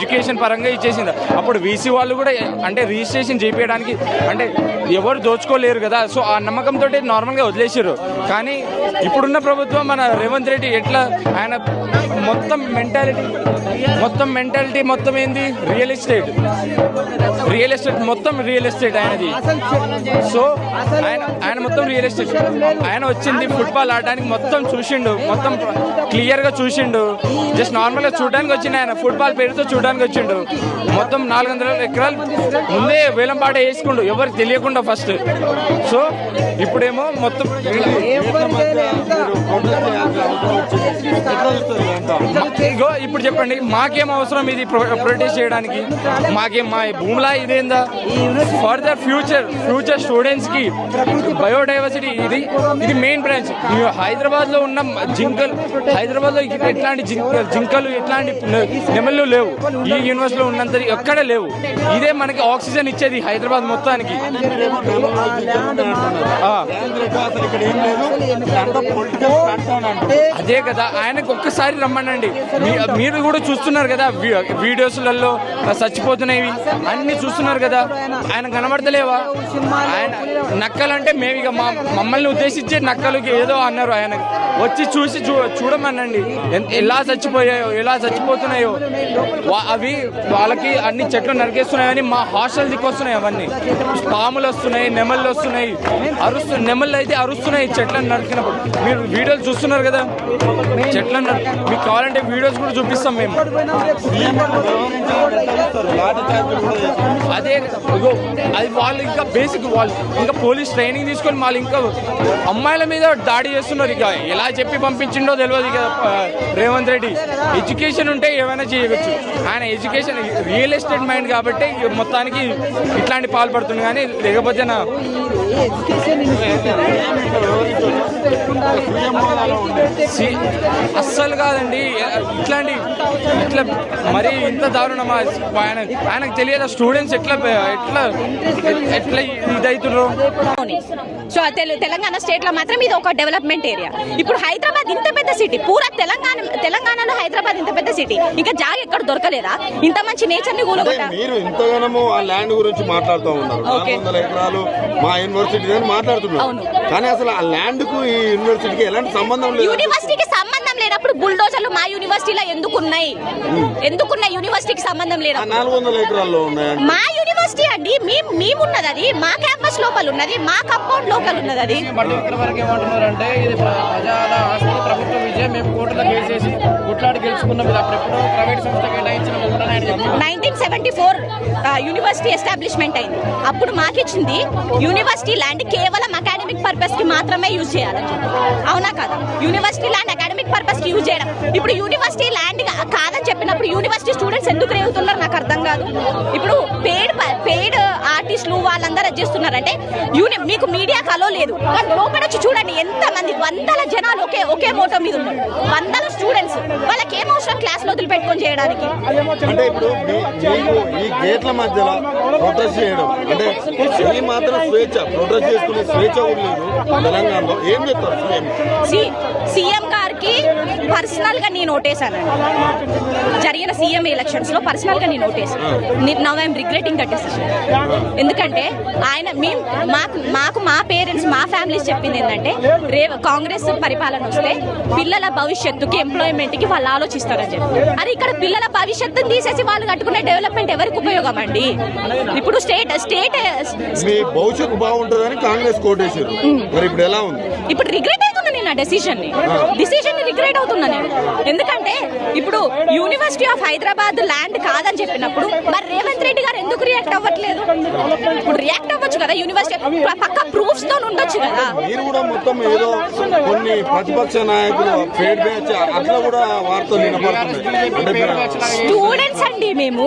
Education పరంగా ఇచ్చేసింది. అప్పుడు వీసీ వాళ్ళు కూడా అంటే రిజిస్ట్రేషన్ చేయించడానికి అంటే ఎవరు దోచుకోలేరు కదా. సో ఆ నమ్మకంతో నార్మల్గా వదిలేసారు కానీ ఇప్పుడున్న ప్రభుత్వం మన రేవంత్ రెడ్డి ఎట్లా ఆయన మొత్తం మెంటాలిటీ మొత్తం మెంటాలిటీ మొత్తం ఏంది? Real estate. రియల్ ఎస్టేట్ మొత్తం రియల్ ఎస్టేట్ ఆయనది. సో ఆయన ఆయన మొత్తం రియల్ ఎస్టేట్. ఆయన వచ్చింది ఫుట్బాల్ ఆడడానికి మొత్తం చూసిండు. మొత్తం క్లియర్గా చూసిండు. జస్ట్ నార్మల్గా చూడడానికి వచ్చింది ఆయన. ఫుట్బాల్ పేరుతో చూడడానికి వచ్చిండు. మొత్తం నాలుగు వందల ఎకరాలు ముందే వేలంపాట వేసుకుండు. ఎవరికి తెలియకుండా ఫస్ట్ సో ఇప్పుడేమో మొత్తం ఇగో ఇప్పుడు చెప్పండి మాకేం అవసరం ఇది ప్రొటెస్ట్ చేయడానికి? మాకేం మా భూమిలా ఇదేందా? ఫర్ ద ఫ్యూచర్ ఫ్యూచర్ స్టూడెంట్స్కి బయోడైవర్సిటీ ఇది ఇది మెయిన్ బ్రాంచ్ హైదరాబాద్లో ఉన్న జింకలు హైదరాబాద్లో ఎట్లాంటి జింకలు ఎట్లాంటి నెమళ్ళు లేవు. ఈ యూనివర్సిటీలో ఉన్నంత ఎక్కడ లేవు. ఇదే మనకి ఆక్సిజన్ ఇచ్చేది హైదరాబాద్ మొత్తానికి. అదే కదా ఆయనకు ఒక్కసారి రమ్మనండి. మీరు కూడా చూస్తున్నారు కదా వీడియోస్లలో చచ్చిపోతున్నాయి. అన్ని చూస్తున్నారు కదా ఆయన కనబడతలేవా? ఆయన నక్కలంటే మేము ఇక మమ్మల్ని ఉద్దేశించి నక్కలకి ఏదో అన్నారు ఆయన. వచ్చి చూసి చూ చూడమనండి. ఎలా చచ్చిపోయాయో ఎలా చచ్చిపోతున్నాయో. వా- అవి వాళ్ళకి అన్ని చెట్లు నరికేస్తున్నాయని మా హాస్టల్ దిక్కొస్తున్నాయి అవన్నీ. పాములు వస్తున్నాయి నెమళ్ళు వస్తున్నాయి అరుస్తు నెమళ్ళు అయితే అరుస్తున్నాయి చెట్లను నరికినప్పుడు. మీరు వీడియోలు చూస్తున్నారు కదా? చెట్లను నరి- మీకు కావాలంటే వీడియోస్ కూడా చూపిస్తాం మేము. అదే అది వాళ్ళు ఇంకా బేసిక్ వాళ్ళు. ఇంకా పోలీస్ ట్రైనింగ్ తీసుకొని వాళ్ళు ఇంకా అమ్మాయిల మీద దాడి చేస్తున్నారు ఇక. ఎలా చెప్పి పంపించిండో తెలియదు ఇక రేవంత్ రెడ్డి. ఎడ్యుకేషన్ ఉంటే ఏమైనా చేయవచ్చు. ఆయన ఎడ్యుకేషన్ రియల్ ఎస్టేట్ మైండ్ కాబట్టి మొత్తానికి ఇట్లాంటి పాల్పడుతుంది కానీ లేకపోతే నా అస్సలు కాదండి. ఇట్లాంటి ఇట్లా మరి ఇంత దారుణమా? ఆయన ఆయనకు తెలియదు స్టూడెంట్స్ ఎట్లా ఎట్లా ఎట్లా ఇదవుతున్నారు. సో తెలు- తెలంగాణ స్టేట్లో మాత్రం ఇది ఒక డెవలప్మెంట్ ఏరియా. ఇప్పుడు హైదరాబాద్ ఇంత పెద్ద సిటీ పూరా తెలంగాణ తెలంగాణలో హైదరాబాద్ ఇంత పెద్ద సిటీ. ఇంకా జాగ ఎక్కడ దొరకలేదా? ఇంత మంచి నేచర్ని కూలగొట్ట మీరు ఇంతగానము ఆ ల్యాండ్ గురించి మాట్లాడుతూ ఉన్నారు. ఎకరాలు మా యూనివర్సిటీ మాట్లాడుతున్నారు. అవును. కానీ అసలు ఆ ల్యాండ్కు ఈ యూనివర్సిటీకి ఎలాంటి సంబంధం లేదు. యూనివర్సిటీకి సంబంధం లేనప్పుడు బుల్డోజర్లు మా యూనివర్సిటీలో ఎందుకున్నాయి? ఎందుకున్నాయి యూనివర్సిటీకి సంబంధం లేనప్పుడు నాలుగు వందల ఎకరాల్లో ఉన్నాయండి మా యూనివర్సిటీ అండి మేము మేమున్నది అది మా క్యాంపస్ లోపల ఉన్నది మా కంపౌండ్ లోపల ఉన్నది అది. బట్ ఇక్కడ వరకు ఏమంటున్నారంటే ఇది ప్ర- ప్రజల ఆస్తి ప్రభుత్వ విజయం మేము కోర్టులో కేసేసి కొట్లాడి గెలుచుకున్నాం. ఇది అప్పుడెప్పుడో ప్రైవేట్ సంస్థ కేటాయించిన nineteen seventy four university establishment అయింది. అప్పుడు మాకిచ్చింది యూనివర్సిటీ ల్యాండ్ కేవలం అకాడమిక్ పర్పస్కి మాత్రమే యూజ్ చేయాలి. అవునా కదా? యూనివర్సిటీ ల్యాండ్ అకాడమిక్ పర్పస్కి యూజ్ చేయడం. ఇప్పుడు యూనివర్సిటీ ల్యాండ్ కాదని చెప్పినప్పుడు యూనివర్సిటీ స్టూడెంట్స్ ఎందుకు రేగుతున్నారు నాకు అర్థం కాదు. ఇప్పుడు పెయిడ్ పెయిడ్ ఆర్టిస్టులు వాళ్ళందరూ చేస్తున్నారంటే యూని మీకు మీడియా కలో లేదు. కానీ లోపల వచ్చి చూడండి ఎంత మంది వందల జనాలు ఒకే ఒకే మోటో మీద ఉన్నారు. చేయడానికి. అంటే ఇప్పుడు ఈ గేట్ల మధ్యలో ప్రొటెస్ట్ చేయడం. అంటే ఈ మాత్రం స్వేచ్ఛ ప్రొటెస్ట్ చేసుకునే స్వేచ్ఛ కూడా లేదు తెలంగాణలో. ఏం చెప్తారు? సీఎం సి- సీఎం గారికి పర్సనల్గా నేను ఓటేశానండి. జరిగిన సీఎం ఎలక్షన్స్లో పర్సనల్గా నేను ఓటేసాను now I'm regretting that decision ఎందుకంటే ఆయన మేము మాకు మాకు మా పేరెంట్స్ మా ఫ్యామిలీస్ చెప్పింది ఏంటంటే రేవ కాంగ్రెస్ పరిపాలన వస్తే పిల్లల భవిష్యత్తుకి ఎంప్లాయ్మెంట్కి వాళ్ళు ఆలోచిస్తారని చెప్పి. అది ఇక్కడ పిల్లల భవిష్యత్తుని తీసేసి వాళ్ళు కట్టుకునే డెవలప్మెంట్ ఎవరికి ఉపయోగం అండి? ఇప్పుడు స్టేట్ స్టేట్ మీ భవిష్యత్తు బాగుంటుందని కాంగ్రెస్ కోటేశారు. మరి ఇప్పుడు ఎలా ఉంది? ఇప్పుడు రిగ్రెట్ ఆ డెసిషన్ని డిసిషన్ని రిగ్రెట్ అవుతున్నా నేను. ఎందుకంటే ఇప్పుడు యూనివర్సిటీ ఆఫ్ హైదరాబాద్ ల్యాండ్ కాదని చెప్పినప్పుడు మరి రేవంత్ రెడ్డి గారు ఎందుకు రియాక్ట్ అవ్వట్లేదు? ఇప్పుడు రియాక్ట్ అవ్వచ్చు కదా యూనివర్సిటీ పక్క ప్రూఫ్స్తో ఉండొచ్చు కదా. మీరు కూడా మొత్తం ఏదో కొన్ని ప్రతిపక్ష నాయకులు అట్లా కూడా వార్తలు స్టూడెంట్స్ అండి మేము.